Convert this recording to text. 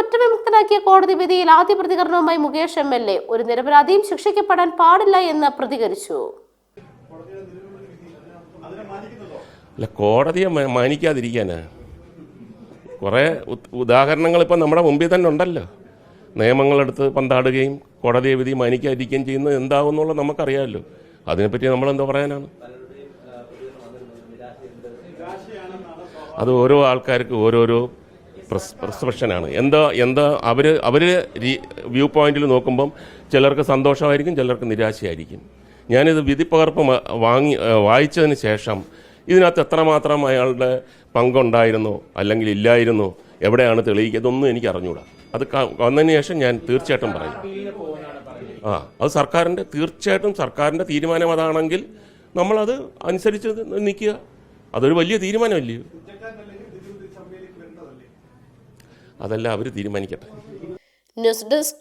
കുറ്റവിമുക്തനാക്കിയ കോടതി വിധിയിൽ ആദ്യ പ്രതികരണവുമായി മുകേഷ് എം എൽ എ. ഒരു നിരപരാധിയും ശിക്ഷിക്കപ്പെടാൻ പാടില്ല എന്ന് പ്രതികരിച്ചു. അല്ല കോടതിയെ മാനിക്കാതിരിക്കാനാ? കുറേ ഉദാഹരണങ്ങൾ ഇപ്പം നമ്മുടെ മുമ്പിൽ തന്നെ ഉണ്ടല്ലോ. നിയമങ്ങളെടുത്ത് പന്താടുകയും കോടതിയെ വിധി മാനിക്കാതിരിക്കുകയും ചെയ്യുന്നത് എന്താകുന്നുള്ളത് നമുക്കറിയാമല്ലോ. അതിനെപ്പറ്റി നമ്മൾ എന്താ പറയാനാണ്. അത് ഓരോ ആൾക്കാർക്ക് ഓരോരോ പ്രസ് പെർസെപ്ഷനാണ് എന്താ എന്താ അവർ അവർ വ്യൂ പോയിന്റിൽ നോക്കുമ്പം ചിലർക്ക് സന്തോഷമായിരിക്കും ചിലർക്ക് നിരാശയായിരിക്കും. ഞാനിത് വിധിപ്പകർപ്പ് പകർപ്പ് വാങ്ങി വായിച്ചതിന് ശേഷം ഇതിനകത്ത് എത്രമാത്രം അയാളുടെ പങ്കുണ്ടായിരുന്നോ അല്ലെങ്കിൽ ഇല്ലായിരുന്നോ എവിടെയാണ് തെളിയിക്കുക ഇതൊന്നും എനിക്ക് അറിഞ്ഞൂടാ. അത് വന്നതിന് ശേഷം ഞാൻ തീർച്ചയായിട്ടും പറയും. ആ അത് സർക്കാരിന്റെ തീർച്ചയായിട്ടും സർക്കാരിന്റെ തീരുമാനം അതാണെങ്കിൽ നമ്മളത് അനുസരിച്ച് നിൽക്കുക. അതൊരു വലിയ തീരുമാനമല്ലയോ അതെല്ലാം അവർ തീരുമാനിക്കട്ടെ. News desk